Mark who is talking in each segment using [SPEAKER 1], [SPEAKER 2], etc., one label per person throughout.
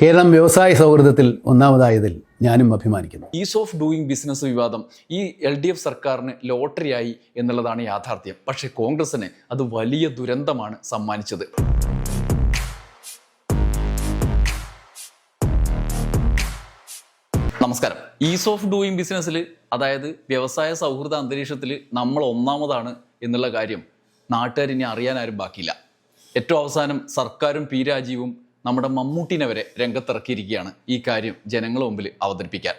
[SPEAKER 1] കേരളം വ്യവസായ സൗഹൃദത്തിൽ ഒന്നാമതായതിൽ ഞാനും അഭിമാനിക്കുന്നു.
[SPEAKER 2] ഈസ് ഓഫ് ഡൂയിങ് ബിസിനസ് വിവാദം. ഈ എൽ ഡി എഫ് സർക്കാരിന് ലോട്ടറിയായി എന്നുള്ളതാണ് യാഥാർത്ഥ്യം. പക്ഷേ കോൺഗ്രസിന് അത് വലിയ ദുരന്തമാണ് സമ്മാനിച്ചത്. നമസ്കാരം. ഈസ് ഓഫ് ഡൂയിങ് ബിസിനസ്സിൽ അതായത് വ്യവസായ സൗഹൃദ അന്തരീക്ഷത്തിൽ നമ്മൾ ഒന്നാമതാണ് എന്നുള്ള കാര്യം നാട്ടുകാർ ഇനി അറിയാൻ ആരും ബാക്കിയില്ല. ഏറ്റവും അവസാനം സർക്കാരും പി രാജീവും നമ്മുടെ മമ്മൂട്ടിനെ വരെ രംഗത്തിറക്കിയിരിക്കുകയാണ് ഈ കാര്യം ജനങ്ങളുടെ മുമ്പിൽ അവതരിപ്പിക്കാൻ.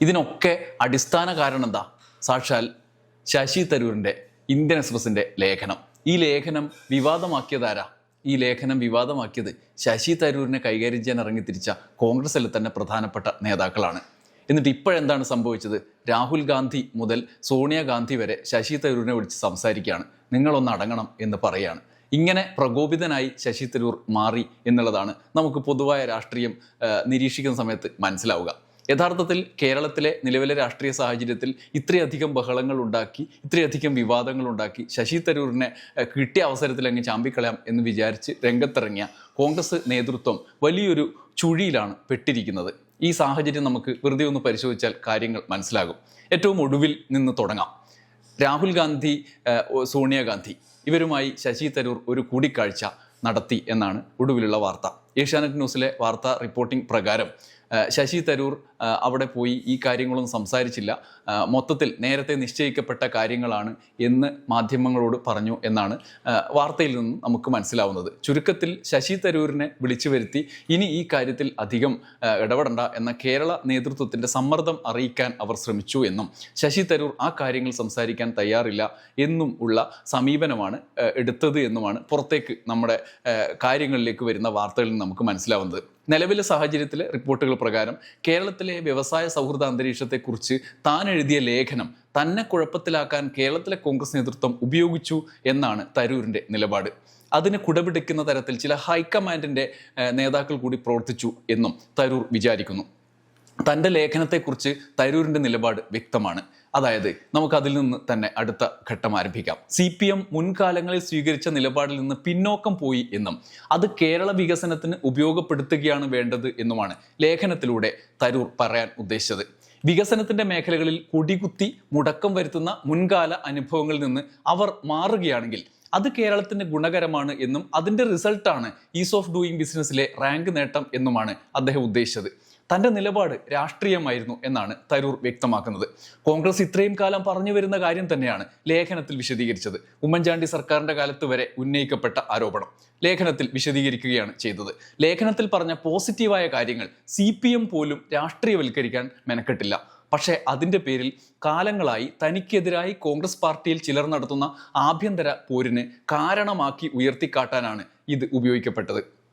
[SPEAKER 2] ഇതിനൊക്കെ അടിസ്ഥാന കാരണം എന്താ? സാക്ഷാൽ ശശി തരൂരിന്റെ ഇന്ത്യൻ എക്സ്പ്രസിന്റെ ലേഖനം. ഈ ലേഖനം വിവാദമാക്കിയതാരാ ഈ ലേഖനം വിവാദമാക്കിയത് ശശി തരൂരിനെ കൈകാര്യം ചെയ്യാൻ ഇറങ്ങിത്തിരിച്ച കോൺഗ്രസിലെ തന്നെ പ്രധാനപ്പെട്ട നേതാക്കളാണ്. എന്നിട്ട് ഇപ്പോഴെന്താണ് സംഭവിച്ചത്? രാഹുൽ ഗാന്ധി മുതൽ സോണിയാഗാന്ധി വരെ ശശി തരൂരിനെ വിളിച്ച് സംസാരിക്കുകയാണ്. നിങ്ങളൊന്ന് അടങ്ങണം എന്ന് പറയുകയാണ് ഇങ്ങനെ പ്രകോപിതനായി ശശി തരൂർ മാറി എന്നുള്ളതാണ് നമുക്ക് പൊതുവായ രാഷ്ട്രീയം നിരീക്ഷിക്കുന്ന സമയത്ത് മനസ്സിലാവുക. യഥാർത്ഥത്തിൽ കേരളത്തിലെ നിലവിലെ രാഷ്ട്രീയ സാഹചര്യത്തിൽ ഇത്രയധികം ബഹളങ്ങൾ ഉണ്ടാക്കി ഇത്രയധികം വിവാദങ്ങൾ ഉണ്ടാക്കി ശശി തരൂരിനെ കിട്ടിയ അവസരത്തിൽ അങ്ങ് ചാമ്പിക്കളയാം എന്ന് വിചാരിച്ച് രംഗത്തിറങ്ങിയ കോൺഗ്രസ് നേതൃത്വം വലിയൊരു ചുഴിയിലാണ് പെട്ടിരിക്കുന്നത്. ഈ സാഹചര്യം നമുക്ക് വെറുതെ ഒന്ന് പരിശോധിച്ചാൽ കാര്യങ്ങൾ മനസ്സിലാകും. ഏറ്റവും ഒടുവിൽ നിന്ന് തുടങ്ങാം. രാഹുൽ ഗാന്ധി സോണിയാഗാന്ധി ഇവരുമായി ശശി തരൂർ ഒരു കൂടിക്കാഴ്ച നടത്തി എന്നാണ് ഒടുവിലുള്ള വാർത്ത. ഏഷ്യാനെറ്റ് ന്യൂസിലെ വാർത്താ റിപ്പോർട്ടിംഗ് പ്രകാരം ശശി തരൂർ അവിടെ പോയി ഈ കാര്യങ്ങളൊന്നും സംസാരിച്ചില്ല. മൊത്തത്തിൽ നേരത്തെ നിശ്ചയിക്കപ്പെട്ട കാര്യങ്ങളാണ് എന്ന് മാധ്യമങ്ങളോട് പറഞ്ഞു എന്നാണ് വാർത്തയിൽ നിന്നും നമുക്ക് മനസ്സിലാവുന്നത്. ചുരുക്കത്തിൽ ശശി തരൂരിനെ വിളിച്ചു വരുത്തി ഇനി ഈ കാര്യത്തിൽ അധികം ഇടപെടണ്ട എന്ന കേരള നേതൃത്വത്തിന്റെ സമ്മർദ്ദം അറിയിക്കാൻ അവർ ശ്രമിച്ചു എന്നും ശശി തരൂർ ആ കാര്യങ്ങൾ സംസാരിക്കാൻ തയ്യാറില്ല എന്നും ഉള്ള സമീപനമാണ് എടുത്തത് എന്നുമാണ് പുറത്തേക്ക് നമ്മുടെ കാര്യങ്ങളിലേക്ക് വരുന്ന വാർത്തകളിൽ നമുക്ക് മനസ്സിലാവുന്നത്. നിലവിലെ സാഹചര്യത്തിലെ റിപ്പോർട്ടുകൾ പ്രകാരം കേരളത്തിലെ വ്യവസായ സൗഹൃദ അന്തരീക്ഷത്തെക്കുറിച്ച് താൻ എഴുതിയ ലേഖനം തന്നെ കുഴപ്പത്തിലാക്കാൻ കേരളത്തിലെ കോൺഗ്രസ് നേതൃത്വം ഉപയോഗിച്ചു എന്നാണ് തരൂരിന്റെ നിലപാട്. അതിന് കുടപിടിക്കുന്ന തരത്തിൽ ചില ഹൈക്കമാൻഡിന്റെ നേതാക്കൾ കൂടി പ്രവർത്തിച്ചു എന്നും തരൂർ വിചാരിക്കുന്നു. തന്റെ ലേഖനത്തെക്കുറിച്ച് തരൂരിന്റെ നിലപാട് വ്യക്തമാണ്. അതായത് നമുക്ക് അതിൽ നിന്ന് തന്നെ അടുത്ത ഘട്ടം ആരംഭിക്കാം. സി പി എം മുൻകാലങ്ങളിൽ സ്വീകരിച്ച നിലപാടിൽ നിന്ന് പിന്നോക്കം പോയി എന്നും അത് കേരള വികസനത്തിന് ഉപയോഗപ്പെടുത്തുകയാണ് വേണ്ടത് എന്നുമാണ് ലേഖനത്തിലൂടെ തരൂർ പറയാൻ ഉദ്ദേശിച്ചത്. വികസനത്തിന്റെ മേഖലകളിൽ കുടികുത്തി മുടക്കം വരുത്തുന്ന മുൻകാല അനുഭവങ്ങളിൽ നിന്ന് അവർ മാറുകയാണെങ്കിൽ അത് കേരളത്തിന്റെ ഗുണകരമാണ് എന്നും അതിന്റെ റിസൾട്ടാണ് ഈസ് ഓഫ് ഡൂയിങ് ബിസിനസ്സിലെ റാങ്ക് നേട്ടം എന്നുമാണ് അദ്ദേഹം ഉദ്ദേശിച്ചത്. തന്റെ നിലപാട് രാഷ്ട്രീയമായിരുന്നു എന്നാണ് തരൂർ വ്യക്തമാക്കുന്നത്. കോൺഗ്രസ് ഇത്രയും കാലം പറഞ്ഞു വരുന്ന കാര്യം തന്നെയാണ് ലേഖനത്തിൽ വിശദീകരിച്ചത്. ഉമ്മൻചാണ്ടി സർക്കാരിന്റെ കാലത്ത് വരെ ഉന്നയിക്കപ്പെട്ട ആരോപണം. ലേഖനത്തിൽ വിശദീകരിക്കുകയാണ് ചെയ്തത്. ലേഖനത്തിൽ പറഞ്ഞ പോസിറ്റീവായ കാര്യങ്ങൾ സി പോലും രാഷ്ട്രീയവൽക്കരിക്കാൻ മെനക്കെട്ടില്ല. പക്ഷേ അതിന്റെ പേരിൽ കാലങ്ങളായി തനിക്കെതിരായി കോൺഗ്രസ് പാർട്ടിയിൽ ചിലർ നടത്തുന്ന ആഭ്യന്തര പോരിന് കാരണമാക്കി ഉയർത്തിക്കാട്ടാനാണ് ഇത് ഉപയോഗിക്കപ്പെട്ടത്.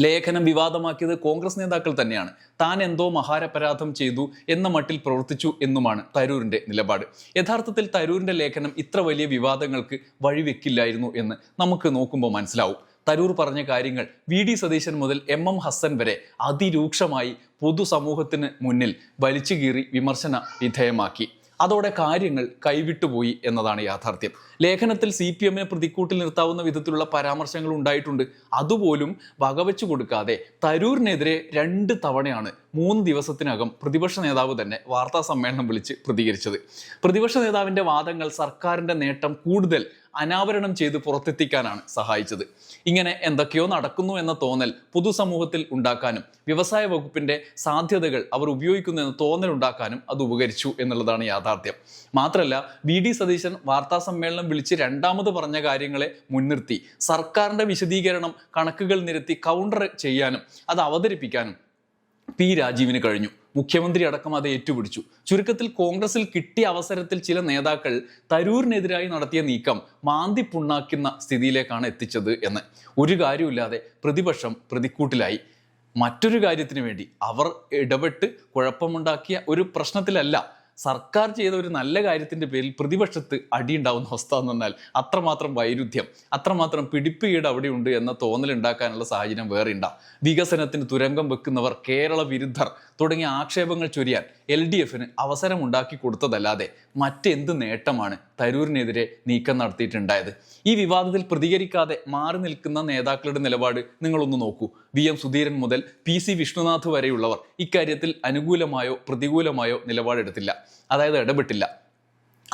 [SPEAKER 2] ലേഖനം വിവാദമാക്കിയത് കോൺഗ്രസ് നേതാക്കൾ തന്നെയാണ്. താൻ എന്തോ മഹാരപരാധം ചെയ്തു എന്ന മട്ടിൽ പ്രവർത്തിച്ചു എന്നുമാണ് തരൂരിന്റെ നിലപാട്. യഥാർത്ഥത്തിൽ തരൂരിന്റെ ലേഖനം ഇത്ര വലിയ വിവാദങ്ങൾക്ക് വഴിവെക്കില്ലായിരുന്നു എന്ന് നമുക്ക് നോക്കുമ്പോൾ മനസ്സിലാവും. തരൂർ പറഞ്ഞ കാര്യങ്ങൾ വി ഡി സതീശൻ മുതൽ എം എം ഹസൻ വരെ അതിരൂക്ഷമായി പൊതുസമൂഹത്തിന് മുന്നിൽ വലിച്ചു കീറി വിമർശന വിധേയമാക്കി. അതോടെ കാര്യങ്ങൾ കൈവിട്ടുപോയി എന്നതാണ് യാഥാർത്ഥ്യം. ലേഖനത്തിൽ സി പി എമ്മിനെ പ്രതിക്കൂട്ടിൽ നിർത്താവുന്ന വിധത്തിലുള്ള പരാമർശങ്ങൾ ഉണ്ടായിട്ടുണ്ട്. അതുപോലും വകവെച്ചു കൊടുക്കാതെ തരൂരിനെതിരെ രണ്ട് തവണയാണ് മൂന്ന് ദിവസത്തിനകം പ്രതിപക്ഷ നേതാവ് തന്നെ വാർത്താ സമ്മേളനം വിളിച്ച് പ്രതികരിച്ചത്. പ്രതിപക്ഷ നേതാവിന്റെ വാദങ്ങൾ സർക്കാരിന്റെ നേട്ടം കൂടുതൽ അനാവരണം ചെയ്ത് പുറത്തെത്തിക്കാനാണ് സഹായിച്ചത്. ഇങ്ങനെ എന്തൊക്കെയോ നടക്കുന്നു എന്ന തോന്നൽ പൊതുസമൂഹത്തിൽ ഉണ്ടാക്കാനും വ്യവസായ വകുപ്പിന്റെ സാധ്യതകൾ അവർ ഉപയോഗിക്കുന്നു എന്ന തോന്നൽ ഉണ്ടാക്കാനും അത് ഉപകരിച്ചു എന്നുള്ളതാണ് യാഥാർത്ഥ്യം. മാത്രമല്ല വി. ഡി. സതീശൻ വാർത്താ സമ്മേളനം വിളിച്ച് രണ്ടാമത് പറഞ്ഞ കാര്യങ്ങളെ മുൻനിർത്തി സർക്കാരിന്റെ വിശദീകരണം കണക്കുകൾ നിരത്തി കൗണ്ടർ ചെയ്യാനും അത് അവതരിപ്പിക്കാനും പി. രാജീവിന് കഴിഞ്ഞു. മുഖ്യമന്ത്രി അടക്കം അത് ഏറ്റുപിടിച്ചു. ചുരുക്കത്തിൽ കോൺഗ്രസിൽ കിട്ടിയ അവസരത്തിൽ ചില നേതാക്കൾ തരൂരിനെതിരായി നടത്തിയ നീക്കം മാന്തി പുണ്ണാക്കുന്ന സ്ഥിതിയിലേക്കാണ് എത്തിച്ചത് എന്ന്. ഒരു കാര്യമില്ലാതെ പ്രതിപക്ഷം പ്രതിക്കൂട്ടിലായി. മറ്റൊരു കാര്യത്തിന് വേണ്ടി അവർ ഇടപെട്ട് കുഴപ്പമുണ്ടാക്കിയ ഒരു പ്രശ്നത്തിലല്ല സർക്കാർ ചെയ്ത ഒരു നല്ല കാര്യത്തിന്റെ പേരിൽ പ്രതിപക്ഷത്ത് അടിയുണ്ടാവുന്ന അവസ്ഥ എന്ന് പറഞ്ഞാൽ അത്രമാത്രം വൈരുദ്ധ്യം അത്രമാത്രം പിടിപ്പുകേട് അവിടെയുണ്ട് എന്ന തോന്നൽ ഉണ്ടാക്കാനുള്ള സാഹചര്യം വേറെ ഉണ്ടാവും. വികസനത്തിന് തുരങ്കം വെക്കുന്നവർ കേരള വിരുദ്ധർ തുടങ്ങിയ ആക്ഷേപങ്ങൾ ചൊരിയാൻ എൽ ഡി എഫിന് അവസരം ഉണ്ടാക്കി കൊടുത്തതല്ലാതെ മറ്റെന്ത് നേട്ടമാണ് തരൂരിനെതിരെ നീക്കം നടത്തിയിട്ടുണ്ടായത്? ഈ വിവാദത്തിൽ പ്രതികരിക്കാതെ മാറി നിൽക്കുന്ന നേതാക്കളുടെ നിലപാട് നിങ്ങളൊന്ന് നോക്കൂ. വി എം സുധീരൻ മുതൽ പി സി വിഷ്ണുനാഥ് വരെയുള്ളവർ ഇക്കാര്യത്തിൽ അനുകൂലമായോ പ്രതികൂലമായോ നിലപാടെടുത്തില്ല. അതായത് ഇടപെട്ടില്ല.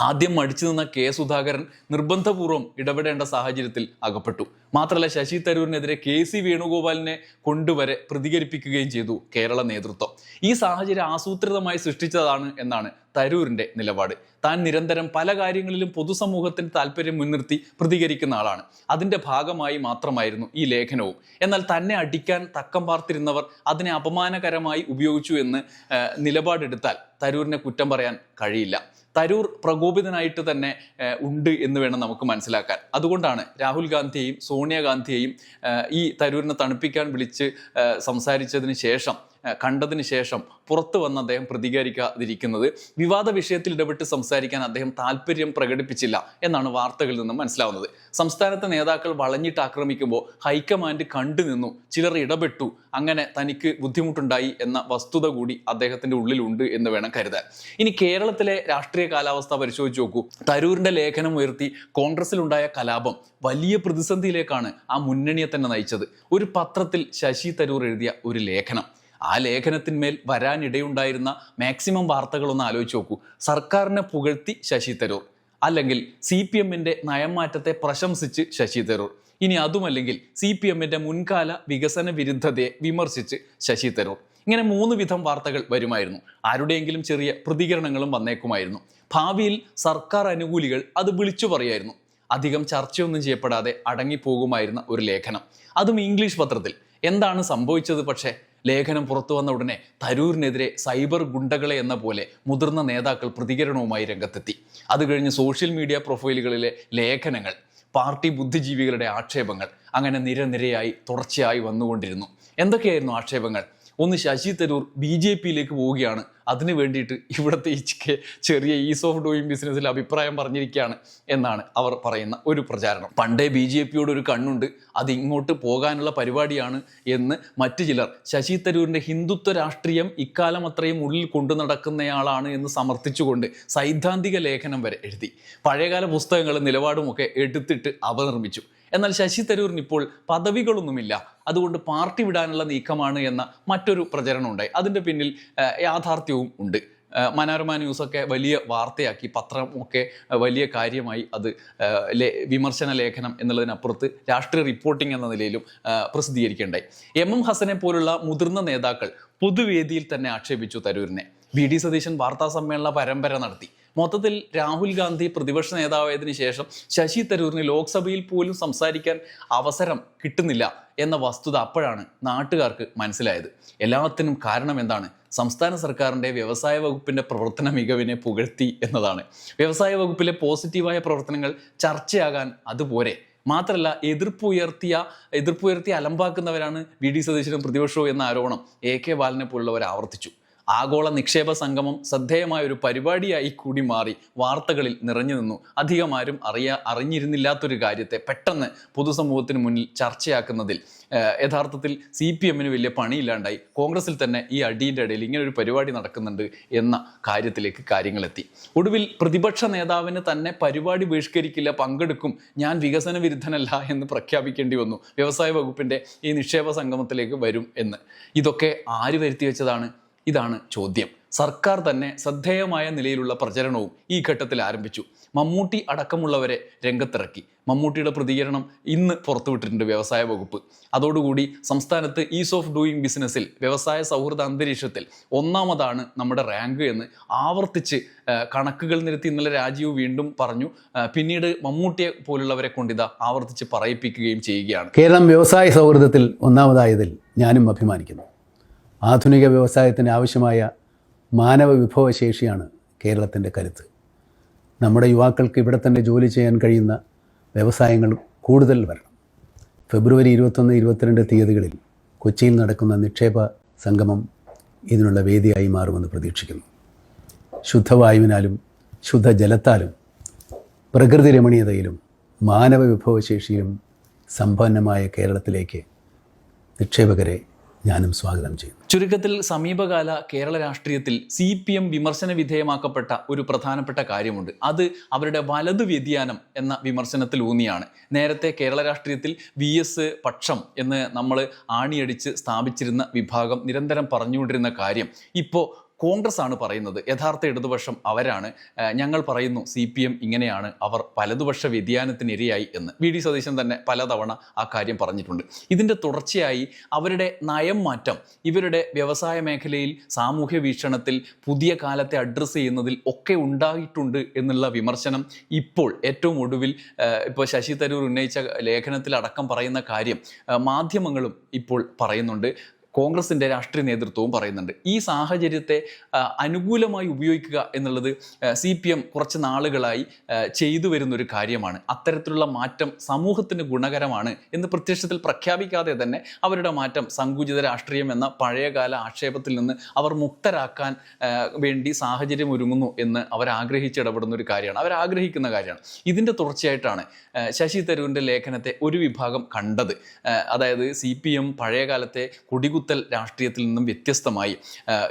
[SPEAKER 2] ആദ്യം മടിച്ചു നിന്ന കെ സുധാകരൻ നിർബന്ധപൂർവം ഇടപെടേണ്ട സാഹചര്യത്തിൽ അകപ്പെട്ടു. മാത്രമല്ല ശശി തരൂരിനെതിരെ കെ സി വേണുഗോപാലിനെ കൊണ്ടുവരെ പ്രതികരിപ്പിക്കുകയും ചെയ്തു കേരള നേതൃത്വം. ഈ സാഹചര്യം ആസൂത്രിതമായി സൃഷ്ടിച്ചതാണ് എന്നാണ് തരൂരിന്റെ നിലപാട്. താൻ നിരന്തരം പല കാര്യങ്ങളിലും പൊതുസമൂഹത്തിന് താല്പര്യം മുൻനിർത്തി പ്രതികരിക്കുന്ന ആളാണ്. അതിന്റെ ഭാഗമായി മാത്രമായിരുന്നു ഈ ലേഖനവും. എന്നാൽ തന്നെ അടിക്കാൻ തക്കം പാർത്തിരുന്നവർ അതിനെ അപമാനകരമായി ഉപയോഗിച്ചു എന്ന് നിലപാടെടുത്താൽ തരൂരിനെ കുറ്റം പറയാൻ കഴിയില്ല. തരൂർ പ്രകോപിതനായിട്ട് തന്നെ ഉണ്ട് എന്ന് വേണം നമുക്ക് മനസ്സിലാക്കാൻ. അതുകൊണ്ടാണ് രാഹുൽ ഗാന്ധിയെയും സോണിയാഗാന്ധിയെയും ഈ തരൂരിനെ തണുപ്പിക്കാൻ വിളിച്ച് സംസാരിച്ചതിന് ശേഷം കണ്ടതിന് ശേഷം പുറത്തു വന്ന് അദ്ദേഹം പ്രതികരിക്കാതിരിക്കുന്നത്. വിവാദ വിഷയത്തിൽ ഇടപെട്ട് സംസാരിക്കാൻ അദ്ദേഹം താല്പര്യം പ്രകടിപ്പിച്ചില്ല എന്നാണ് വാർത്തകളിൽ നിന്നും മനസ്സിലാവുന്നത്. സംസ്ഥാനത്തെ നേതാക്കൾ വളഞ്ഞിട്ട് ആക്രമിക്കുമ്പോൾ ഹൈക്കമാൻഡ് കണ്ടു നിന്നു ചിലർ ഇടപെട്ടു അങ്ങനെ തനിക്ക് ബുദ്ധിമുട്ടുണ്ടായി എന്ന വസ്തുത കൂടി അദ്ദേഹത്തിന്റെ ഉള്ളിലുണ്ട് എന്ന് വേണം കരുതാൻ. ഇനി കേരളത്തിലെ രാഷ്ട്രീയ കാലാവസ്ഥ പരിശോധിച്ച് നോക്കൂ. തരൂരിന്റെ ലേഖനം ഉയർത്തി കോൺഗ്രസിലുണ്ടായ കലാപം വലിയ പ്രതിസന്ധിയിലേക്കാണ് ആ മുന്നണിയെ തന്നെ നയിച്ചത്. ഒരു പത്രത്തിൽ ശശി തരൂർ എഴുതിയ ഒരു ലേഖനം. ആ ലേഖനത്തിന്മേൽ വരാനിടയുണ്ടായിരുന്ന മാക്സിമം വാർത്തകളൊന്ന് ആലോചിച്ച് നോക്കൂ. സർക്കാരിനെ പുകഴ്ത്തി ശശി തരൂർ അല്ലെങ്കിൽ സി പി എമ്മിന്റെ നയംമാറ്റത്തെ പ്രശംസിച്ച് ശശി തരൂർ. ഇനി അതുമല്ലെങ്കിൽ സി പി എമ്മിന്റെ മുൻകാല വികസന വിരുദ്ധതയെ വിമർശിച്ച് ശശി തരൂർ. ഇങ്ങനെ മൂന്ന് വിധം വാർത്തകൾ വരുമായിരുന്നു. ആരുടെയെങ്കിലും ചെറിയ പ്രതികരണങ്ങളും വന്നേക്കുമായിരുന്നു. ഭാവിയിൽ സർക്കാർ അനുകൂലികൾ അത് വിളിച്ചു പറയായിരുന്നു. അധികം ചർച്ചയൊന്നും ചെയ്യപ്പെടാതെ അടങ്ങിപ്പോകുമായിരുന്ന ഒരു ലേഖനം. അതും ഇംഗ്ലീഷ് പത്രത്തിൽ. എന്താണ് സംഭവിച്ചത് പക്ഷേ? ലേഖനം പുറത്തു വന്ന ഉടനെ തരൂരിനെതിരെ സൈബർ ഗുണ്ടകളെ എന്ന പോലെ മുതിർന്ന നേതാക്കൾ പ്രതികരണവുമായി രംഗത്തെത്തി. അത് കഴിഞ്ഞ് സോഷ്യൽ മീഡിയ പ്രൊഫൈലുകളിലെ ലേഖനങ്ങൾ പാർട്ടി ബുദ്ധിജീവികളുടെ ആക്ഷേപങ്ങൾ അങ്ങനെ നിരനിരയായി തുടർച്ചയായി വന്നുകൊണ്ടിരുന്നു. എന്തൊക്കെയായിരുന്നു ആക്ഷേപങ്ങൾ? ഒന്ന് ശശി തരൂർ ബി ജെ പിയിലേക്ക് പോവുകയാണ് അതിന് വേണ്ടിയിട്ട് ഇവിടുത്തെ ഈ ചെറിയ ഈസ് ഓഫ് ഡൂയിങ് ബിസിനസ്സിൽ അഭിപ്രായം പറഞ്ഞിരിക്കുകയാണ് എന്നാണ് അവർ പറയുന്ന ഒരു പ്രചാരണം. പണ്ടേ ബി ജെ പിയോട് ഒരു കണ്ണുണ്ട് അത് ഇങ്ങോട്ട് പോകാനുള്ള പരിപാടിയാണ് എന്ന് മറ്റു ചിലർ. ശശി തരൂരിന്റെ ഹിന്ദുത്വ രാഷ്ട്രീയം ഇക്കാലം അത്രയും ഉള്ളിൽ കൊണ്ടു നടക്കുന്നയാളാണ് എന്ന് സമർത്ഥിച്ചുകൊണ്ട് സൈദ്ധാന്തിക ലേഖനം വരെ എഴുതി. പഴയകാല പുസ്തകങ്ങളും നിലപാടുമൊക്കെ എടുത്തിട്ട് അപനിർമ്മിച്ചു എന്നാൽ ശശി തരൂരിന് ഇപ്പോൾ പദവികളൊന്നുമില്ല. അതുകൊണ്ട് പാർട്ടി വിടാനുള്ള നീക്കമാണ് എന്ന മറ്റൊരു പ്രചരണം ഉണ്ടായി അതിന്റെ പിന്നിൽ യാഥാർത്ഥ്യവും ഉണ്ട്. മനോരമ ന്യൂസൊക്കെ വലിയ വാർത്തയാക്കി പത്രമൊക്കെ വലിയ കാര്യമായി അത് വിമർശന ലേഖനം എന്നുള്ളതിനപ്പുറത്ത് രാഷ്ട്രീയ റിപ്പോർട്ടിംഗ് എന്ന നിലയിലും പ്രസിദ്ധീകരിക്കേണ്ടായി. എം എം ഹസനെ പോലുള്ള മുതിർന്ന നേതാക്കൾ പൊതുവേദിയിൽ തന്നെ ആക്ഷേപിച്ചു തരൂരിനെ. വി. ഡി. സതീശൻ വാർത്താ സമ്മേളന പരമ്പര നടത്തി. മൊത്തത്തിൽ രാഹുൽ ഗാന്ധി പ്രതിപക്ഷ നേതാവായതിനു ശേഷം ശശി തരൂരിന് ലോക്സഭയിൽ പോലും സംസാരിക്കാൻ അവസരം കിട്ടുന്നില്ല എന്ന വസ്തുത അപ്പോഴാണ് നാട്ടുകാർക്ക് മനസ്സിലായത്. എല്ലാത്തിനും കാരണം എന്താണ്? സംസ്ഥാന സർക്കാരിന്റെ വ്യവസായ വകുപ്പിന്റെ പ്രവർത്തന മികവിനെ പുകഴ്ത്തി എന്നതാണ്. വ്യവസായ വകുപ്പിലെ പോസിറ്റീവായ പ്രവർത്തനങ്ങൾ ചർച്ചയാകാൻ അതുപോലെ. മാത്രമല്ല എതിർപ്പുയർത്തിയ എതിർപ്പുയർത്തി അലമ്പാക്കുന്നവരാണ് വി ഡി സതീശനും പ്രതിപക്ഷവും എന്ന ആരോപണം എ കെ ബാലനെ പോലുള്ളവർ ആവർത്തിച്ചു. ആഗോള നിക്ഷേപ സംഗമം ശ്രദ്ധേയമായ ഒരു പരിപാടിയായി കൂടി മാറി വാർത്തകളിൽ നിറഞ്ഞു നിന്നു. അധികം ആരും അറിയാ അറിഞ്ഞിരുന്നില്ലാത്തൊരു കാര്യത്തെ പെട്ടെന്ന് പൊതുസമൂഹത്തിന് മുന്നിൽ ചർച്ചയാക്കുന്നതിൽ യഥാർത്ഥത്തിൽ സി പി എമ്മിന് വലിയ പണിയില്ലാണ്ടായി. കോൺഗ്രസിൽ തന്നെ ഈ അടിയുടെ ഇടയിൽ ഇങ്ങനെ ഒരു പരിപാടി നടക്കുന്നുണ്ട് എന്ന കാര്യത്തിലേക്ക് കാര്യങ്ങളെത്തി. ഒടുവിൽ പ്രതിപക്ഷ നേതാവിന് തന്നെ പരിപാടി ബഹിഷ്കരിക്കില്ല പങ്കെടുക്കും ഞാൻ വികസന വിരുദ്ധനല്ല എന്ന് പ്രഖ്യാപിക്കേണ്ടി വന്നു. വ്യവസായ വകുപ്പിന്റെ ഈ നിക്ഷേപ സംഗമത്തിലേക്ക് വരും എന്ന്. ഇതൊക്കെ ആര് വരുത്തി വെച്ചതാണ്? ഇതാണ് ചോദ്യം. സർക്കാർ തന്നെ ശ്രദ്ധേയമായ നിലയിലുള്ള പ്രചരണവും ഈ ഘട്ടത്തിൽ ആരംഭിച്ചു. മമ്മൂട്ടി അടക്കമുള്ളവരെ രംഗത്തിറക്കി. മമ്മൂട്ടിയുടെ പ്രതികരണം ഇന്ന് പുറത്തുവിട്ടിട്ടുണ്ട് വ്യവസായ വകുപ്പ്. അതോടുകൂടി സംസ്ഥാനത്ത് ഈസ് ഓഫ് ഡൂയിങ് ബിസിനസ്സിൽ വ്യവസായ സൗഹൃദ അന്തരീക്ഷത്തിൽ ഒന്നാമതാണ് നമ്മുടെ റാങ്ക് എന്ന് ആവർത്തിച്ച് കണക്കുകൾ നിരത്തി ഇന്നലെ രാജീവ് വീണ്ടും പറഞ്ഞു. പിന്നീട് മമ്മൂട്ടിയെ പോലുള്ളവരെ കൊണ്ടിതാ ആവർത്തിച്ച് പറയിപ്പിക്കുകയും ചെയ്യുകയാണ്.
[SPEAKER 1] കേരളം വ്യവസായ സൗഹൃദത്തിൽ ഒന്നാമതായതിൽ ഞാനും അഭിമാനിക്കുന്നു. ആധുനിക വ്യവസായത്തിന് ആവശ്യമായ മാനവ വിഭവശേഷിയാണ് കേരളത്തിന്റെ കരുത്ത്. നമ്മുടെ യുവാക്കൾക്ക് ഇവിടെ തന്നെ ജോലി ചെയ്യാൻ കഴിയുന്ന വ്യവസായങ്ങൾ കൂടുതൽ വരണം. ഫെബ്രുവരി ഇരുപത്തൊന്ന് ഇരുപത്തിരണ്ട് തീയതികളിൽ കൊച്ചിയിൽ നടക്കുന്ന നിക്ഷേപ സംഗമം ഇതിനുള്ള വേദിയായി മാറുമെന്ന് പ്രതീക്ഷിക്കുന്നു. ശുദ്ധവായുവിനാലും ശുദ്ധജലത്താലും പ്രകൃതി രമണീയതയിലും മാനവ വിഭവശേഷിയിലും സമ്പന്നമായ കേരളത്തിലേക്ക് നിക്ഷേപകരെ ഞാനും സ്വാഗതം ചെയ്യുന്നു.
[SPEAKER 2] ചുരുക്കത്തിൽ സമീപകാല കേരള രാഷ്ട്രീയത്തിൽ സി പി എം വിമർശന വിധേയമാക്കപ്പെട്ട ഒരു പ്രധാനപ്പെട്ട കാര്യമുണ്ട്. അത് അവരുടെ വലതു വ്യതിയാനം എന്ന വിമർശനത്തിൽ ഊന്നിയാണ്. നേരത്തെ കേരള രാഷ്ട്രീയത്തിൽ വി എസ് പക്ഷം എന്ന് നമ്മൾ ആണിയടിച്ച് സ്ഥാപിച്ചിരുന്ന വിഭാഗം നിരന്തരം പറഞ്ഞുകൊണ്ടിരുന്ന കാര്യം. ഇപ്പോൾ കോൺഗ്രസ് ആണ് പറയുന്നത്. യഥാർത്ഥ ഇടതുപക്ഷം അവരാണ്. ഞങ്ങൾ പറയുന്നു സി പി എം ഇങ്ങനെയാണ്. അവർ വലതുപക്ഷ വ്യതിയാനത്തിനിരയായി എന്ന്. വി ഡി സതീശൻ തന്നെ പലതവണ ആ കാര്യം പറഞ്ഞിട്ടുണ്ട്. ഇതിന്റെ തുടർച്ചയായി അവരുടെ നയം മാറ്റം ഇവരുടെ വ്യവസായ മേഖലയിൽ സാമൂഹ്യ വീക്ഷണത്തിൽ പുതിയ കാലത്തെ അഡ്രസ്സ് ചെയ്യുന്നതിൽ ഒക്കെ ഉണ്ടായിട്ടുണ്ട് എന്നുള്ള വിമർശനം ഇപ്പോൾ ഏറ്റവും ഒടുവിൽ ഇപ്പോൾ ശശി തരൂർ ഉന്നയിച്ച ലേഖനത്തിലടക്കം പറയുന്ന കാര്യം മാധ്യമങ്ങളും ഇപ്പോൾ പറയുന്നുണ്ട്. കോൺഗ്രസിന്റെ രാഷ്ട്രീയ നേതൃത്വവും പറയുന്നുണ്ട്. ഈ സാഹചര്യത്തെ അനുകൂലമായി ഉപയോഗിക്കുക എന്നുള്ളത് സി പി എം കുറച്ച് നാളുകളായി ചെയ്തു വരുന്നൊരു കാര്യമാണ്. അത്തരത്തിലുള്ള മാറ്റം സമൂഹത്തിന് ഗുണകരമാണ് എന്ന് പ്രത്യക്ഷത്തിൽ പ്രഖ്യാപിക്കാതെ തന്നെ അവരുടെ മാറ്റം സങ്കുചിത രാഷ്ട്രീയം എന്ന പഴയകാല ആക്ഷേപത്തിൽ നിന്ന് അവർ മുക്തരാക്കാൻ വേണ്ടി സാഹചര്യം ഒരുങ്ങുന്നു എന്ന് അവർ ആഗ്രഹിച്ചിടപെടുന്ന ഒരു കാര്യമാണ്. അവർ ആഗ്രഹിക്കുന്ന കാര്യമാണ്. ഇതിന്റെ തുടർച്ചയായിട്ടാണ് ശശി തരൂരിന്റെ ലേഖനത്തെ ഒരു വിഭാഗം കണ്ടത്. അതായത് സി പി എം പഴയകാലത്തെ കുടികുത്തൽ രാഷ്ട്രീയത്തിൽ നിന്നും വ്യത്യസ്തമായി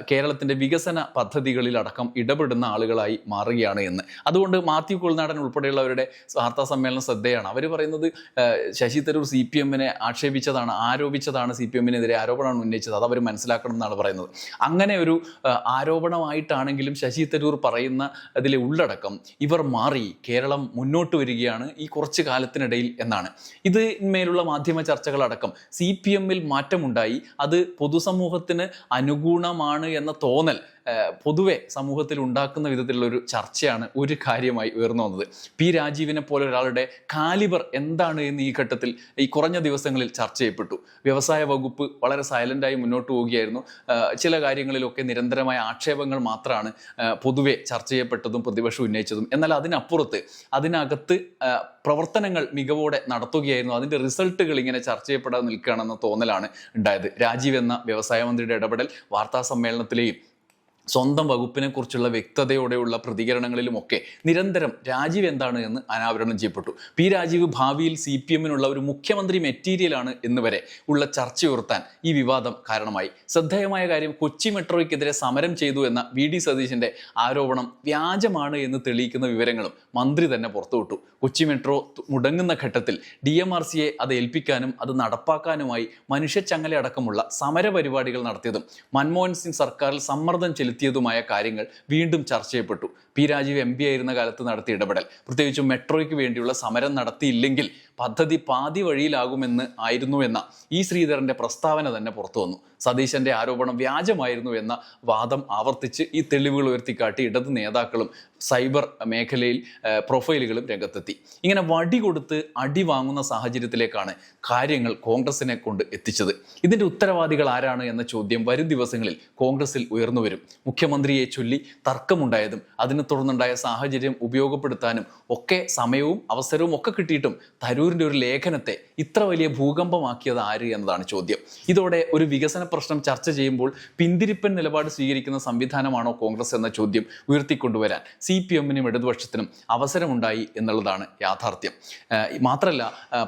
[SPEAKER 2] കേരളത്തിന്റെ വികസന പദ്ധതികളിലടക്കം ഇടപെടുന്ന ആളുകളായി മാറുകയാണ് എന്ന്. അതുകൊണ്ട് മാത്യു കുൾനാടൻ ഉൾപ്പെടെയുള്ളവരുടെ വാർത്താ സമ്മേളനം ശ്രദ്ധയാണ്. അവർ പറയുന്നത് ശശി തരൂർ സി പി എമ്മിനെ ആക്ഷേപിച്ചതാണ് ആരോപിച്ചതാണ് സി പി എമ്മിനെതിരെ ആരോപണമാണ് ഉന്നയിച്ചത്. അത് അവർ മനസ്സിലാക്കണം എന്നാണ് പറയുന്നത്. അങ്ങനെ ഒരു ആരോപണമായിട്ടാണെങ്കിലും ശശി തരൂർ പറയുന്ന അതിലെ ഉള്ളടക്കം ഇവർ മാറി കേരളം മുന്നോട്ട് വരികയാണ് ഈ കുറച്ച് കാലത്തിനിടയിൽ എന്നാണ്. ഇതിന്മേലുള്ള മാധ്യമ ചർച്ചകളടക്കം സി പി എമ്മിൽ മാറ്റമുണ്ടായി. അത് പൊതുസമൂഹത്തിന് അനുഗുണമാണ് എന്ന തോന്നൽ. പൊതുവെ സമൂഹത്തിൽ ഉണ്ടാക്കുന്ന വിധത്തിലുള്ള ഒരു ചർച്ചയാണ് ഒരു കാര്യമായി ഉയർന്നു വന്നത്. പി രാജീവിനെ പോലെ ഒരാളുടെ കാലിബർ എന്താണ് എന്ന് ഈ ഘട്ടത്തിൽ ഈ കുറഞ്ഞ ദിവസങ്ങളിൽ ചർച്ച ചെയ്യപ്പെട്ടു. വ്യവസായ വകുപ്പ് വളരെ സൈലന്റായി മുന്നോട്ട് പോവുകയായിരുന്നു. ചില കാര്യങ്ങളിലൊക്കെ നിരന്തരമായ ആക്ഷേപങ്ങൾ മാത്രമാണ് പൊതുവെ ചർച്ച ചെയ്യപ്പെട്ടതും പ്രതിപക്ഷം ഉന്നയിച്ചതും. എന്നാൽ അതിനപ്പുറത്ത് അതിനകത്ത് പ്രവർത്തനങ്ങൾ മികവോടെ നടത്തുകയായിരുന്നു. അതിന്റെ റിസൾട്ടുകൾ ഇങ്ങനെ ചർച്ച ചെയ്യപ്പെടാതെ നിൽക്കുകയാണെന്ന തോന്നലാണ് ഉണ്ടായത്. രാജീവ് എന്ന വ്യവസായ മന്ത്രിയുടെ ഇടപെടൽ വാർത്താ സമ്മേളനത്തിലെയും സ്വന്തം വകുപ്പിനെക്കുറിച്ചുള്ള വ്യക്തതയോടെയുള്ള പ്രതികരണങ്ങളിലുമൊക്കെ നിരന്തരം രാജീവ് എന്താണ് എന്ന് അനാവരണം ചെയ്യപ്പെട്ടു. പി. രാജീവ് ഭാവിയിൽ സി പി എമ്മിനുള്ള ഒരു മുഖ്യമന്ത്രി മെറ്റീരിയലാണ് എന്ന് വരെ ഉള്ള ചർച്ച ഉയർത്താൻ ഈ വിവാദം കാരണമായി. ശ്രദ്ധേയമായ കാര്യം കൊച്ചി മെട്രോയ്ക്കെതിരെ സമരം ചെയ്തു എന്ന വി. ഡി. സതീശന്റെ ആരോപണം വ്യാജമാണ് എന്ന് തെളിയിക്കുന്ന വിവരങ്ങളും മന്ത്രി തന്നെ പുറത്തുവിട്ടു. കൊച്ചി മെട്രോ മുടങ്ങുന്ന ഘട്ടത്തിൽ ഡി എം ആർ സിയെ അത് ഏൽപ്പിക്കാനും അത് നടപ്പാക്കാനുമായി മനുഷ്യച്ചങ്ങല അടക്കമുള്ള സമര പരിപാടികൾ നടത്തിയതും മൻമോഹൻ സിംഗ് സർക്കാരിൽ സമ്മർദ്ദം ചെലുത്തിയതുമായ കാര്യങ്ങൾ വീണ്ടും ചർച്ച ചെയ്യപ്പെട്ടു. പി രാജീവ് എം ആയിരുന്ന കാലത്ത് നടത്തിയ ഇടപെടൽ. പ്രത്യേകിച്ചും മെട്രോയ്ക്ക് വേണ്ടിയുള്ള സമരം നടത്തിയില്ലെങ്കിൽ പദ്ധതി പാതി വഴിയിലാകുമെന്ന് ആയിരുന്നു എന്ന ഇ ശ്രീധരന്റെ പ്രസ്താവന തന്നെ പുറത്തു വന്നു. സതീശന്റെ ആരോപണം വ്യാജമായിരുന്നു എന്ന വാദം ആവർത്തിച്ച് ഈ തെളിവുകൾ ഉയർത്തിക്കാട്ടി ഇടത് നേതാക്കളും സൈബർ മേഖലയിൽ പ്രൊഫൈലുകളും രംഗത്തെത്തി. ഇങ്ങനെ വടി കൊടുത്ത് അടി വാങ്ങുന്ന സാഹചര്യത്തിലേക്കാണ് കാര്യങ്ങൾ കോൺഗ്രസിനെ കൊണ്ട് എത്തിച്ചത്. ഇതിന്റെ ഉത്തരവാദികൾ ആരാണ് എന്ന ചോദ്യം വരും ദിവസങ്ങളിൽ കോൺഗ്രസിൽ ഉയർന്നു വരും. മുഖ്യമന്ത്രിയെ ചൊല്ലി തർക്കമുണ്ടായതും അതിനെ തുടർന്നുണ്ടായ സാഹചര്യം ഉപയോഗപ്പെടുത്താനും ഒക്കെ സമയവും അവസരവും ഒക്കെ കിട്ടിയിട്ടും തരൂരിന്റെ ഒരു ലേഖനത്തെ ഇത്ര വലിയ ഭൂകമ്പമാക്കിയത് ആര് എന്നതാണ് ചോദ്യം. ഇതോടെ ഒരു വികസന പ്രശ്നം ചർച്ച ചെയ്യുമ്പോൾ പിന്തിരിപ്പൻ നിലപാട് സ്വീകരിക്കുന്ന സംവിധാനമാണോ കോൺഗ്രസ് എന്ന ചോദ്യം ഉയർത്തിക്കൊണ്ടുവരാൻ സി പി എമ്മിനും ഇടതുപക്ഷത്തിനും അവസരമുണ്ടായി എന്നുള്ളതാണ് യാഥാർത്ഥ്യം. മാത്രമല്ല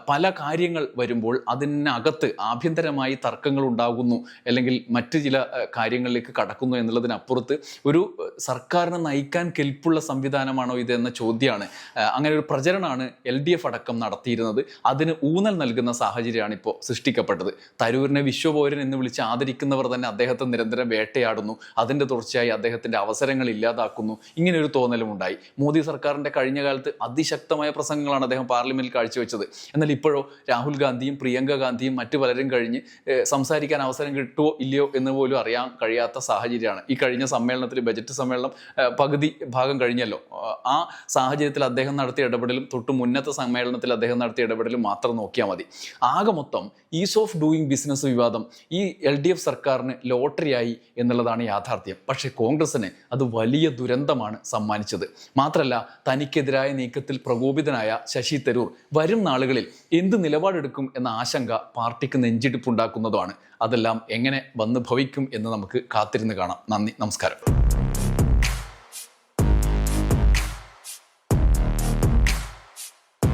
[SPEAKER 2] പല കാര്യങ്ങൾ വരുമ്പോൾ അതിനകത്ത് ആഭ്യന്തരമായി തർക്കങ്ങൾ ഉണ്ടാകുന്നു അല്ലെങ്കിൽ മറ്റ് ചില കാര്യങ്ങളിലേക്ക് കടക്കുന്നു എന്നുള്ളതിനപ്പുറത്ത് ഒരു സർക്കാരിനെ നയിക്കാൻ കെൽപ്പുള്ള സംവിധാനമാണോ ഇത് എന്ന ചോദ്യമാണ്. അങ്ങനെ ഒരു പ്രചരണമാണ് എൽ ഡി എഫ് അടക്കം നടത്തിയിരുന്നത്. അതിന് ഊന്നൽ നൽകുന്ന സാഹചര്യമാണ് ഇപ്പോൾ സൃഷ്ടിക്കപ്പെട്ടത്. തരൂരിനെ വിശ്വപൗരൻ എന്ന് വിളിച്ച് ആദരിക്കുന്നവർ തന്നെ അദ്ദേഹത്തെ നിരന്തരം വേട്ടയാടുന്നു. അതിന്റെ തുടർച്ചയായി അദ്ദേഹത്തിന്റെ അവസരങ്ങൾ ഇല്ലാതാക്കുന്നു. ഇങ്ങനെ ഒരു തോന്നലും ഉണ്ടായി. മോദി സർക്കാരിന്റെ കഴിഞ്ഞ കാലത്ത് അതിശക്തമായ പ്രസംഗങ്ങളാണ് അദ്ദേഹം പാർലമെന്റിൽ കാഴ്ചവെച്ചത്. എന്നാൽ ഇപ്പോഴോ രാഹുൽ ഗാന്ധിയും പ്രിയങ്ക ഗാന്ധിയും മറ്റു പലരും കഴിഞ്ഞ് സംസാരിക്കാൻ അവസരം കിട്ടുമോ ഇല്ലയോ എന്ന് പോലും അറിയാൻ കഴിയാത്ത സാഹചര്യമാണ്. ഈ കഴിഞ്ഞ സമ്മേളനത്തിൽ ബജറ്റ് സമ്മേളനം പകുതി ഭാഗം കഴിഞ്ഞല്ലോ. ആ- സാഹചര്യത്തിൽ അദ്ദേഹം നടത്തിയ ഇടപെടലും തൊട്ട് മുന്നത്തെ സമ്മേളനത്തിൽ അദ്ദേഹം ഇടപെടലും മാത്രം നോക്കിയാൽ മതി. ആകെ മൊത്തം ഈസ് ഓഫ് ഡൂയിങ് ബിസിനസ് വിവാദം ഈ എൽ ഡി എഫ് സർക്കാരിന് ലോട്ടറിയായി എന്നുള്ളതാണ് യാഥാർത്ഥ്യം. പക്ഷേ കോൺഗ്രസിന് അത് വലിയ ദുരന്തമാണ് സമ്മാനിച്ചത്. മാത്രമല്ല തനിക്കെതിരായ നീക്കത്തിൽ പ്രകോപിതനായ ശശി തരൂർ വരും നാളുകളിൽ എന്ത് നിലപാടെടുക്കും എന്ന ആശങ്ക പാർട്ടിക്ക് നെഞ്ചിടിപ്പുണ്ടാക്കുന്നതുമാണ്. അതെല്ലാം എങ്ങനെ വന്ന് ഭവിക്കും എന്ന് നമുക്ക് കാത്തിരുന്ന് കാണാം. നന്ദി നമസ്കാരം.